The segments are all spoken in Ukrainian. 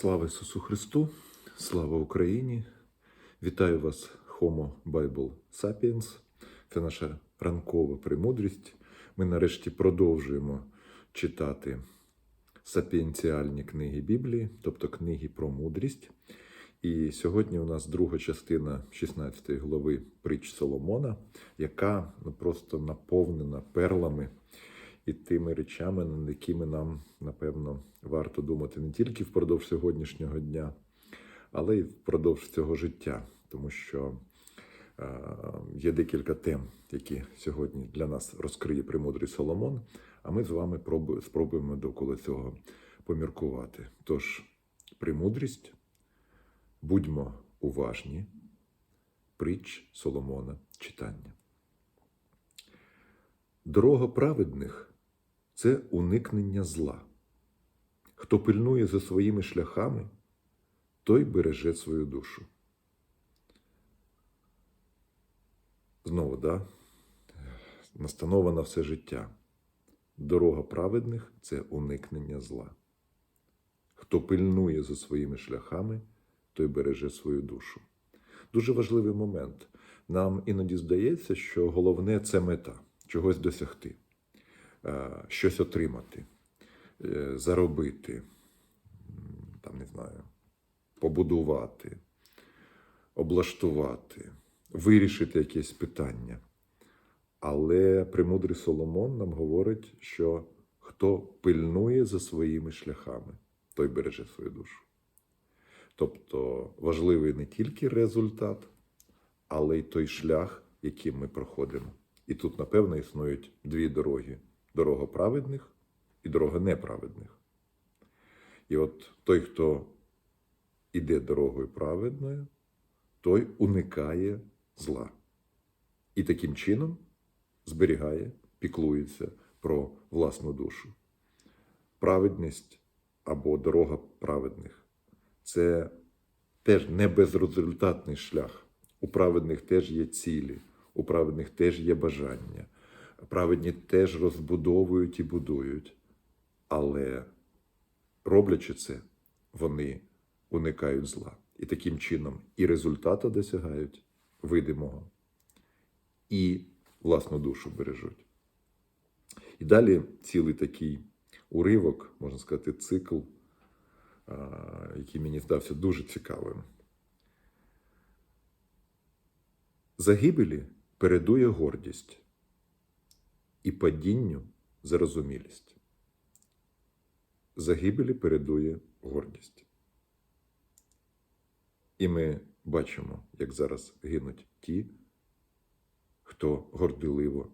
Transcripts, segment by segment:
Слава Ісусу Христу, слава Україні! Вітаю вас, Homo Bible Sapiens. Це наша ранкова премудрість. Ми нарешті продовжуємо читати сапіенціальні книги Біблії, тобто книги про мудрість. І сьогодні у нас друга частина 16 глави притч Соломона, яка ну, просто наповнена перлами і тими речами, над якими нам, напевно, варто думати не тільки впродовж сьогоднішнього дня, але й впродовж цього життя, тому що е, є декілька тем, які сьогодні для нас розкриє премудрий Соломон, а ми з вами пробу- спробуємо довкола цього поміркувати. Тож, премудрість, будьмо уважні, притч Соломона читання. Дорога праведних це уникнення зла. Хто пильнує за своїми шляхами, той береже свою душу. Знову, да? настанова на все життя. Дорога праведних це уникнення зла. Хто пильнує за своїми шляхами, той береже свою душу. Дуже важливий момент. Нам іноді здається, що головне це мета чогось досягти, щось отримати, е, заробити, там не знаю, побудувати, облаштувати, вирішити якесь питання. Але премудрий Соломон нам говорить, що хто пильнує за своїми шляхами, той береже свою душу. Тобто важливий не тільки результат, але й той шлях, яким ми проходимо. І тут, напевно, існують дві дороги: дорога праведних і дорога неправедних. І от той, хто іде дорогою праведною, той уникає зла. І таким чином зберігає, піклується про власну душу. Праведність або дорога праведних це теж не безрезультатний шлях. У праведних теж є цілі, у праведних теж є бажання. Праведні теж розбудовують і будують. Але роблячи це, вони уникають зла. І таким чином і результата досягають видимого, і власну душу бережуть. І далі цілий такий уривок, можна сказати, цикл, який мені здався дуже цікавим. Загибелі передує гордість і падінню зарозумілість. Загибелі передує гордість. І ми бачимо, як зараз гинуть ті, хто гордиливо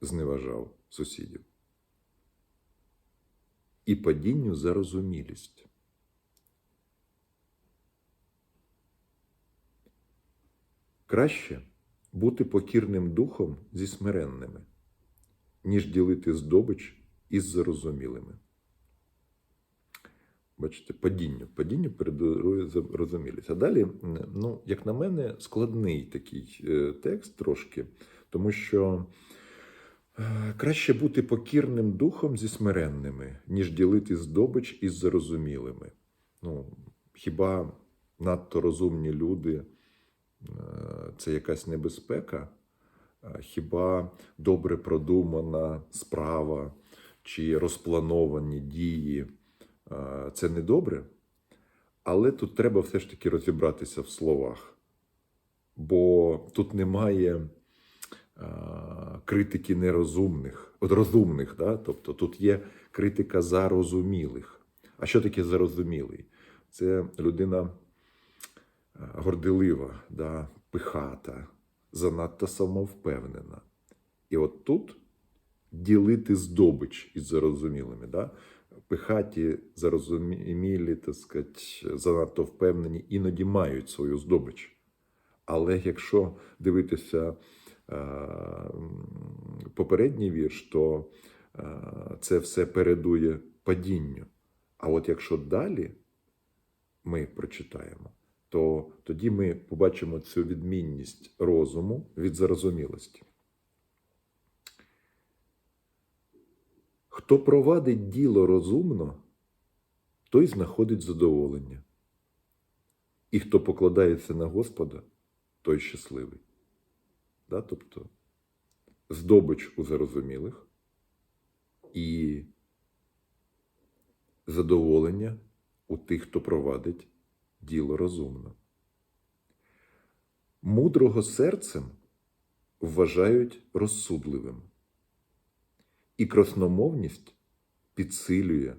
зневажав сусідів. І падінню зарозумілість. Краще бути покірним духом зі смиренними, ніж ділити здобич із зарозумілими. Бачите, падінню. Падінню передує зарозумілість. А далі, ну, як на мене, складний такий е, текст трошки, тому що е, краще бути покірним духом зі смиренними, ніж ділити здобич із зарозумілими. Ну, хіба надто розумні люди е, це якась небезпека? Хіба добре продумана справа чи розплановані дії це не добре? Але тут треба все ж таки розібратися в словах, бо тут немає критики нерозумних, от розумних, да? тобто тут є критика зарозумілих. А що таке зарозумілий? Це людина горделива, да? пихата, занадто самовпевнена. І от тут ділити здобич із зарозумілими. Да? Пихаті, зарозумілі, так сказати, занадто впевнені, іноді мають свою здобич. Але якщо дивитися е, попередній вірш, то е, це все передує падінню. А от якщо далі ми прочитаємо, то тоді ми побачимо цю відмінність розуму від зарозумілості. Хто провадить діло розумно, той знаходить задоволення. І хто покладається на Господа, той щасливий. Да? Тобто здобич у зарозумілих і задоволення у тих, хто провадить діло розумно. Мудрого серцем вважають розсудливим, і красномовність підсилює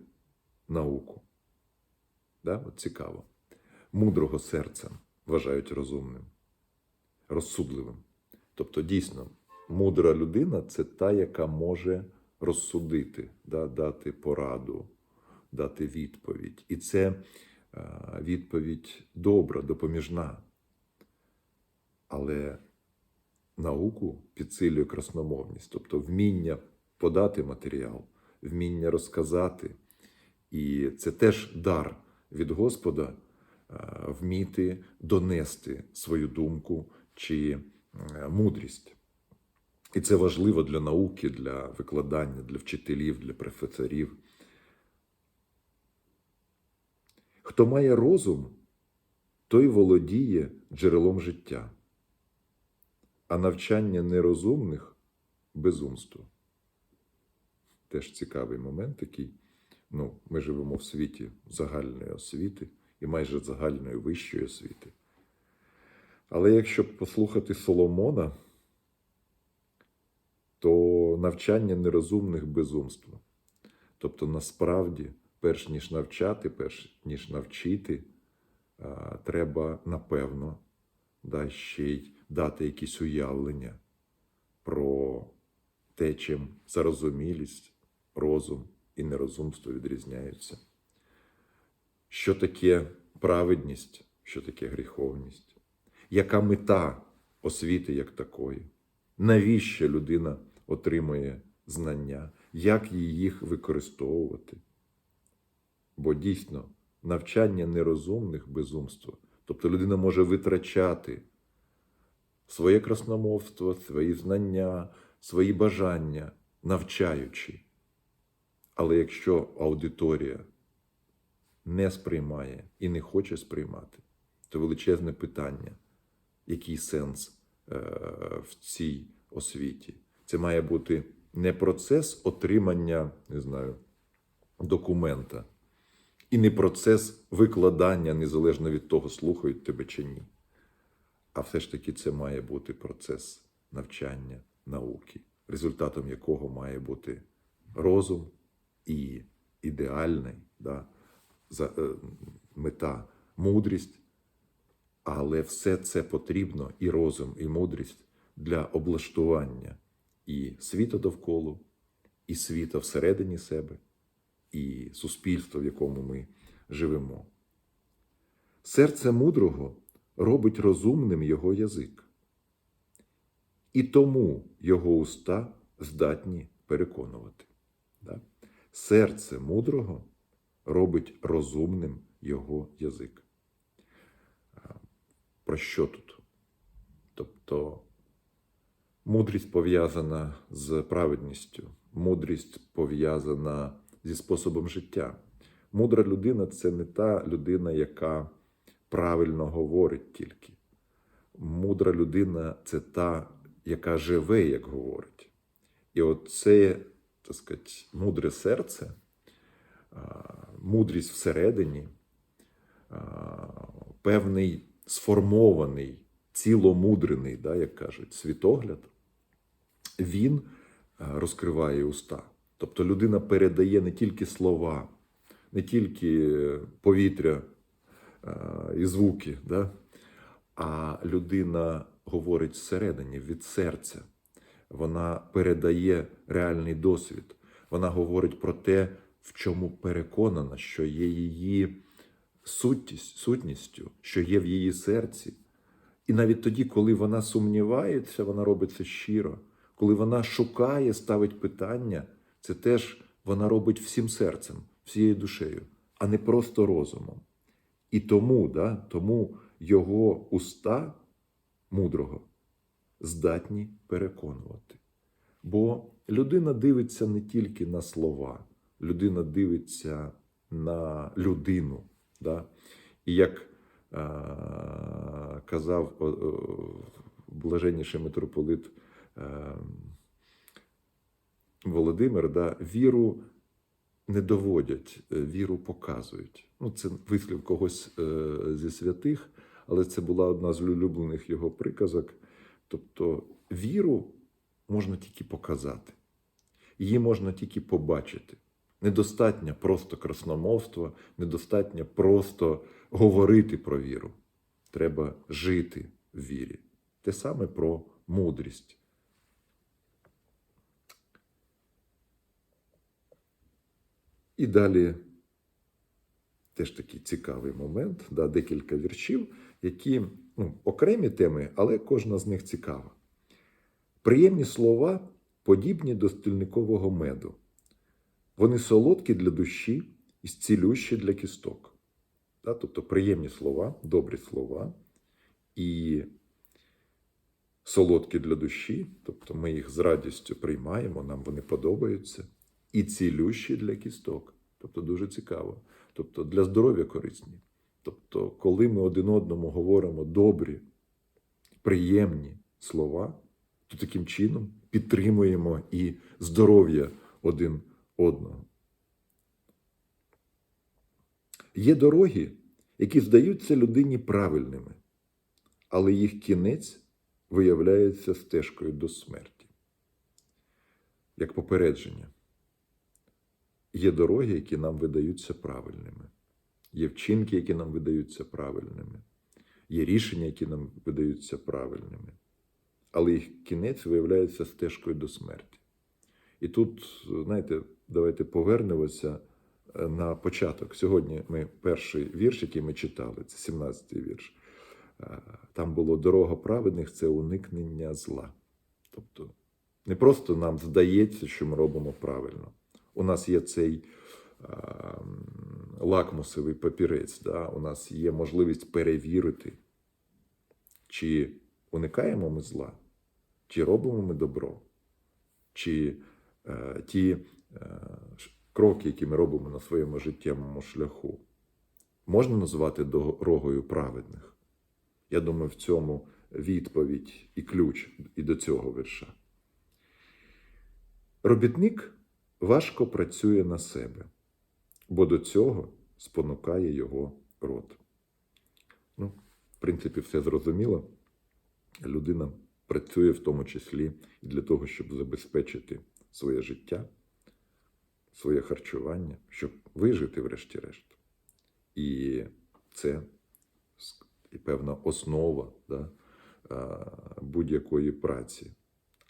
науку. Да? От цікаво. Мудрого серцем вважають розумним, розсудливим. Тобто, дійсно, мудра людина це та, яка може розсудити, да? дати пораду, дати відповідь. І це відповідь добра, допоміжна. Але науку підсилює красномовність, тобто вміння подати матеріал, вміння розказати. І це теж дар від Господа е, вміти донести свою думку чи е, мудрість. І це важливо для науки, для викладання, для вчителів, для професорів. Хто має розум, той володіє джерелом життя, а навчання нерозумних безумство. Теж цікавий момент такий. Ну, ми живемо в світі загальної освіти і майже загальної вищої освіти. Але якщо послухати Соломона, то навчання нерозумних безумство. Тобто, насправді, перш ніж навчати, перш ніж навчити, треба напевно да, ще й дати якісь уявлення про те, чим зарозумілість, розум і нерозумство відрізняються. Що таке праведність, що таке гріховність? Яка мета освіти як такої? Навіщо людина отримує знання? Як їх використовувати? Бо дійсно навчання нерозумних безумство. Тобто людина може витрачати своє красномовство, свої знання, свої бажання, навчаючи. Але якщо аудиторія не сприймає і не хоче сприймати, то величезне питання, який сенс е, в цій освіті? Це має бути не процес отримання, не знаю, документа, і не процес викладання, незалежно від того, слухають тебе чи ні. А все ж таки це має бути процес навчання, науки, результатом якого має бути розум і ідеальний да, за, е, мета мудрість. Але все це потрібно і розум, і мудрість для облаштування і світу довкола, і світа всередині себе, і суспільства, в якому ми живемо. Серце мудрого робить розумним його язик, і тому його уста здатні переконувати. Серце мудрого робить розумним його язик. Про що тут? Тобто мудрість пов'язана з праведністю, мудрість пов'язана зі способом життя. Мудра людина це не та людина, яка правильно говорить тільки. Мудра людина це та, яка живе, як говорить. І от це, так сказати, мудре серце, мудрість всередині, певний сформований, ціломудрений, да, як кажуть, світогляд, він розкриває уста. Тобто людина передає не тільки слова, не тільки повітря а, і звуки, да? а людина говорить зсередині, від серця. Вона передає реальний досвід. Вона говорить про те, в чому переконана, що є її суттість, сутністю, що є в її серці. І навіть тоді, коли вона сумнівається, вона робить це щиро. Коли вона шукає, ставить питання, це теж вона робить всім серцем, всією душею, а не просто розумом. І тому, да, тому його уста мудрого здатні переконувати. Бо людина дивиться не тільки на слова, людина дивиться на людину. Да? І як е, казав о, блаженніший митрополит е, Володимир, да, віру не доводять, е, віру показують. Ну, це вислів когось е, зі святих, але це була одна з улюблених його приказок. Тобто віру можна тільки показати, її можна тільки побачити. Недостатньо просто красномовства, недостатньо просто говорити про віру. Треба жити в вірі. Те саме про мудрість. І далі теж такий цікавий момент, да, декілька віршів, які ну, окремі теми, але кожна з них цікава. Приємні слова подібні до стильникового меду. Вони солодкі для душі і зцілющі для кісток. Да, тобто приємні слова, добрі слова і солодкі для душі, тобто ми їх з радістю приймаємо, нам вони подобаються, і цілющі для кісток. Тобто дуже цікаво. Тобто для здоров'я корисні. Тобто, коли ми один одному говоримо добрі, приємні слова, то таким чином підтримуємо і здоров'я один одного. Є дороги, які здаються людині правильними, але їх кінець виявляється стежкою до смерті. Як попередження. Є дороги, які нам видаються правильними, є вчинки, які нам видаються правильними, є рішення, які нам видаються правильними, але їх кінець виявляється стежкою до смерті. І тут, знаєте, давайте повернемося е, на початок. Сьогодні ми перший вірш, який ми читали, це 17-й вірш. Е, Там було дорога праведних це уникнення зла. Тобто, не просто нам здається, що ми робимо правильно. У нас є цей е, лакмусовий папірець, да? у нас є можливість перевірити, чи уникаємо ми зла, чи робимо ми добро, чи е, ті е, кроки, які ми робимо на своєму життєвому шляху, можна назвати дорогою праведних. Я думаю, в цьому відповідь і ключ і до цього вірша. Робітник важко працює на себе, бо до цього спонукає його рот. Ну, в принципі, все зрозуміло. Людина працює в тому числі і для того, щоб забезпечити своє життя, своє харчування, щоб вижити, врешті-решт. І це і певна основа да, будь-якої праці.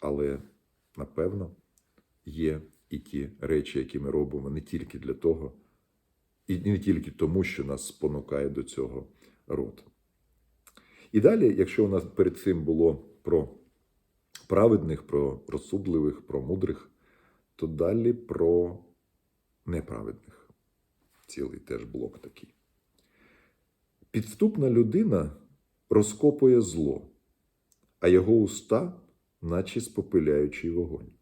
Але, напевно, є і ті речі, які ми робимо не тільки для того, і не тільки тому, що нас спонукає до цього род. І далі, якщо у нас перед цим було про праведних, про розсудливих, про мудрих, то далі про неправедних. Цілий теж блок такий. Підступна людина розкопує зло, а його уста, наче спопиляючий вогонь.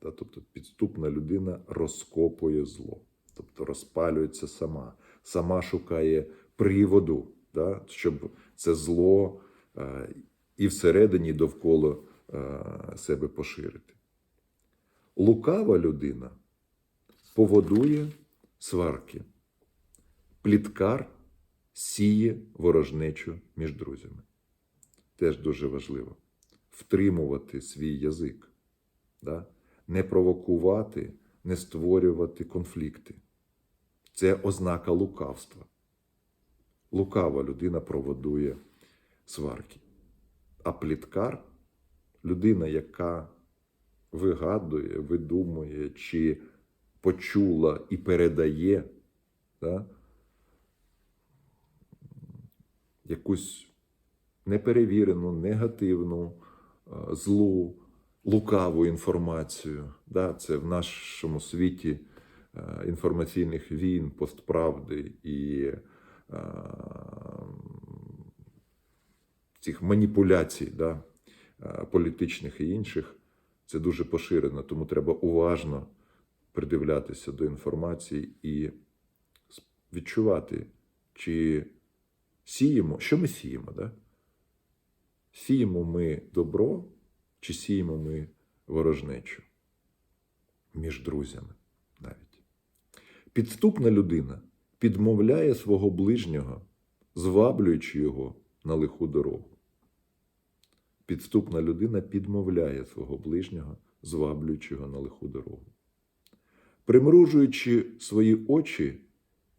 Тобто підступна людина розкопує зло, тобто розпалюється сама, сама шукає приводу, да, щоб це зло е, і всередині і довкола е, себе поширити. Лукава людина поводує сварки, пліткар сіє ворожнечу між друзями. Теж дуже важливо втримувати свій язик. Да? Не провокувати, не створювати конфлікти. Це ознака лукавства. Лукава людина проводує сварки. А пліткар людина, яка вигадує, видумує, чи почула і передає да, якусь неперевірену, негативну, злу лукаву інформацію. Да? Це в нашому світі е, інформаційних війн, постправди і е, цих маніпуляцій да? Е, політичних і інших. Це дуже поширено, тому треба уважно придивлятися до інформації і відчувати, чи сіємо, що ми сіємо, да? Сіємо ми добро, чи сіємо ми ворожнечу між друзями навіть. Підступна людина підмовляє свого ближнього, зваблюючи його на лиху дорогу. Підступна людина підмовляє свого ближнього, зваблюючи його на лиху дорогу. Примружуючи свої очі,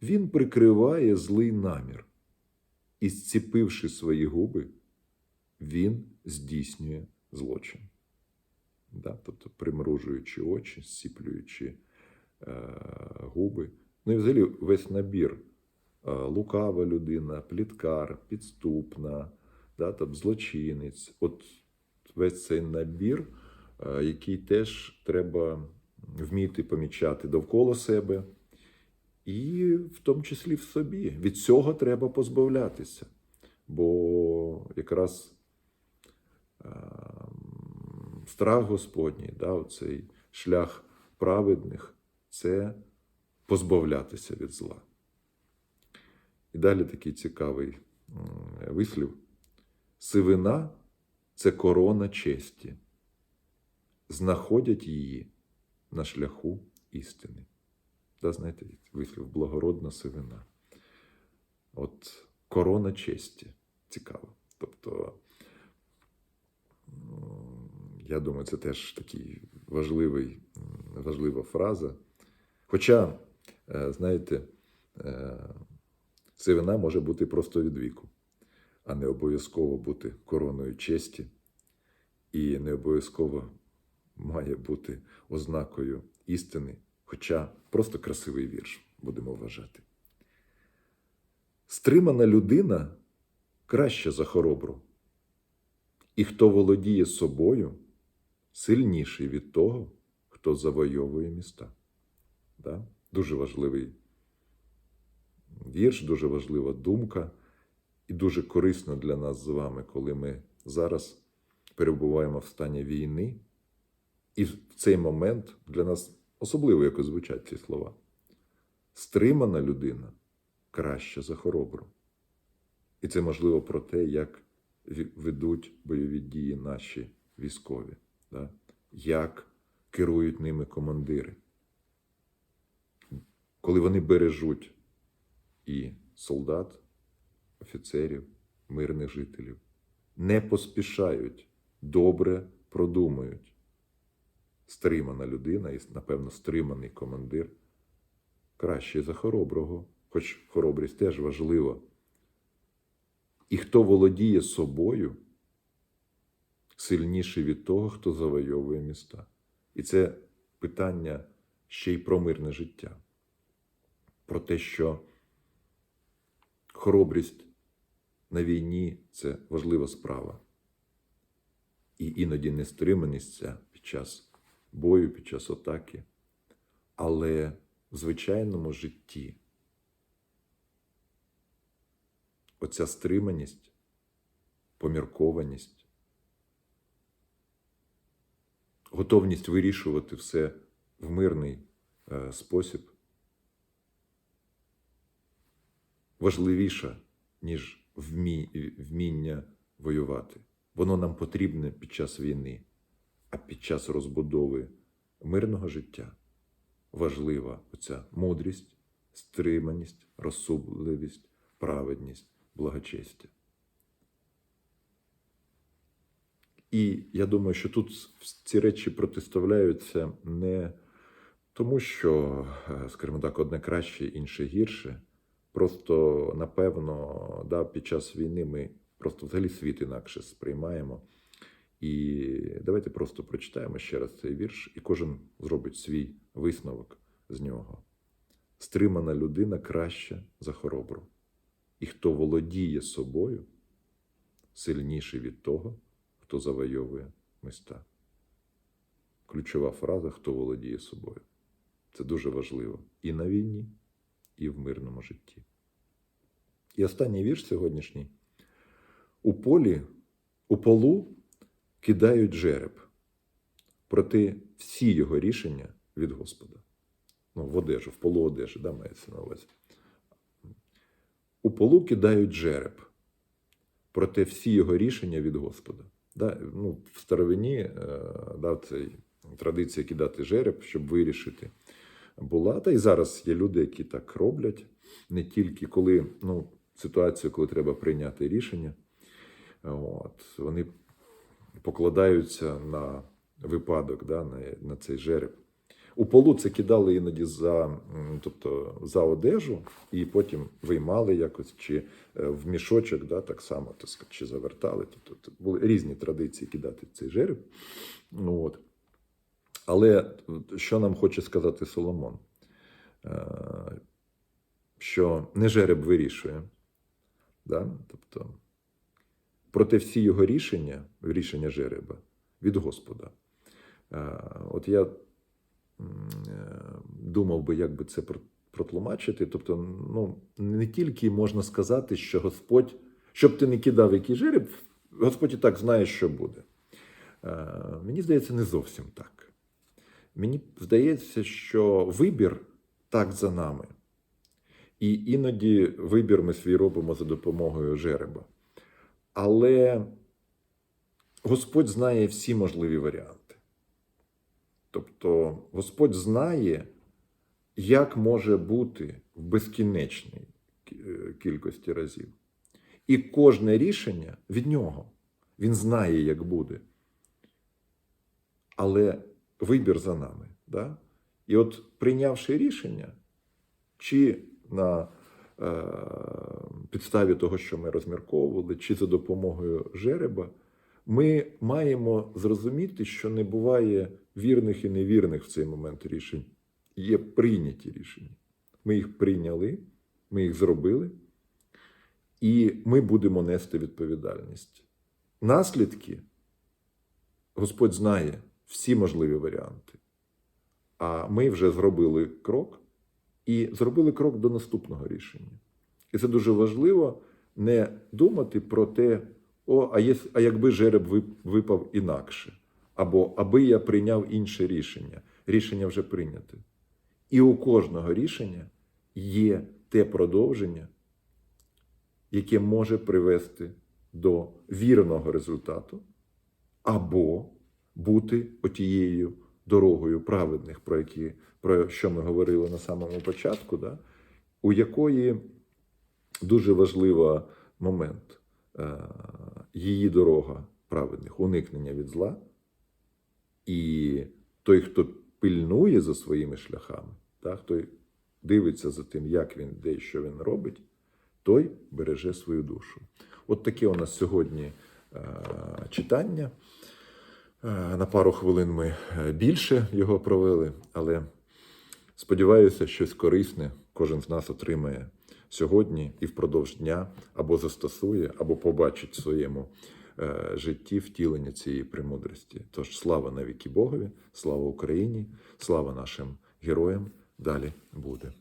він прикриває злий намір, і, зціпивши свої губи, він здійснює злочин. Да? Тобто, примружуючи очі, зціплюючи е, губи. Ну і взагалі весь набір. Е, лукава людина, пліткар, підступна, да, там, злочинець. От весь цей набір, е, який теж треба вміти помічати довкола себе, і в тому числі в собі. Від цього треба позбавлятися. Бо якраз е, страх Господній, да, цей шлях праведних це позбавлятися від зла. І далі такий цікавий вислів. Сивина це корона честі. Знаходять її на шляху істини. Да, знаєте, вислів благородна сивина. От корона честі. Цікаво. Тобто, я думаю, це теж такий важлива фраза. Хоча, е, знаєте, е, сивина може бути просто від віку, а не обов'язково бути короною честі, і не обов'язково має бути ознакою істини, хоча просто красивий вірш, будемо вважати. Стримана людина краща за хоробру, і хто володіє собою, сильніший від того, хто завойовує міста. Да? Дуже важливий вірш, дуже важлива думка, і дуже корисно для нас з вами, коли ми зараз перебуваємо в стані війни. І в цей момент для нас особливо якось звучать ці слова. Стримана людина краща за хоробру. І це можливо про те, як ведуть бойові дії наші військові, да? як керують ними командири. Коли вони бережуть і солдат, офіцерів, мирних жителів, не поспішають, добре продумують. Стримана людина і, напевно, стриманий командир краще за хороброго, хоч хоробрість теж важлива. І хто володіє собою, сильніший від того, хто завойовує міста. І це питання ще й про мирне життя, про те, що хоробрість на війні це важлива справа. І іноді нестриманість ця під час бою, під час атаки. Але в звичайному житті оця стриманість, поміркованість, готовність вирішувати все в мирний е, спосіб важливіша, ніж вміння воювати. Воно нам потрібне під час війни, а під час розбудови мирного життя важлива оця мудрість, стриманість, розсудливість, праведність, благочестя. І я думаю, що тут ці речі протиставляються не тому, що, е, скажімо так, одне краще, інше гірше. Просто, напевно, да, під час війни ми просто взагалі світ інакше сприймаємо. І давайте просто прочитаємо ще раз цей вірш, і кожен зробить свій висновок з нього. Стримана людина краща за хоробру, і хто володіє собою, сильніший від того, хто завойовує міста. Ключова фраза хто володіє собою. Це дуже важливо і на війні, і в мирному житті. І останній вірш сьогоднішній. У полі, у полу кидають жереб, проте всі його рішення від Господа. Ну, в одежу, в полу одежі, да, мається на увазі. у полу кидають жереб, проте всі його рішення від Господа. Да? Ну, в старовині е, да, цей, традиція кидати жереб, щоб вирішити, була. Та й зараз є люди, які так роблять, не тільки коли ну, ситуацію, коли треба прийняти рішення. От, вони покладаються на випадок, да, на, на цей жереб. У полу це кидали іноді за, тобто, за одежу, і потім виймали якось, чи е, в мішочок, да, так само, так чи завертали. Тобто були різні традиції кидати цей жереб. Ну, От. Але що нам хоче сказати Соломон? Е, Що не жереб вирішує. Да? Тобто, проте всі його рішення, рішення жереба від Господа. Е, От я думав би, як би це протлумачити. Тобто, ну, не тільки можна сказати, що Господь, щоб ти не кидав який жереб, Господь і так знає, що буде. Е, Мені здається, не зовсім так. Мені здається, що вибір так за нами. І іноді вибір ми свій робимо за допомогою жереба. Але Господь знає всі можливі варіанти. Тобто Господь знає, як може бути в безкінечній кількості разів. І кожне рішення від нього. Він знає, як буде. Але вибір за нами. Да? І от прийнявши рішення, чи на е, підставі того, що ми розмірковували, чи за допомогою жереба, ми маємо зрозуміти, що не буває вірних і невірних в цей момент рішень. Є прийняті рішення. Ми їх прийняли, ми їх зробили, і ми будемо нести відповідальність. Наслідки Господь знає всі можливі варіанти. А ми вже зробили крок і зробили крок до наступного рішення. І це дуже важливо не думати про те, о, а, є, а якби жереб випав інакше, або аби я прийняв інше рішення. Рішення вже прийняте. І у кожного рішення є те продовження, яке може привести до вірного результату, або бути отією дорогою праведних, про які про що ми говорили на самому початку, да? у якої дуже важливий момент е, її дорога праведних, уникнення від зла. І той, хто пильнує за своїми шляхами, да, хто дивиться за тим, як він йде і що він робить, той береже свою душу. От таке у нас сьогодні е, читання. Е, На пару хвилин ми е, більше його провели, але сподіваюся, щось корисне кожен з нас отримає сьогодні і впродовж дня або застосує, або побачить в своєму е, житті втілення цієї премудрості. Тож слава навіки Богові, слава Україні, слава нашим героям. Далі буде.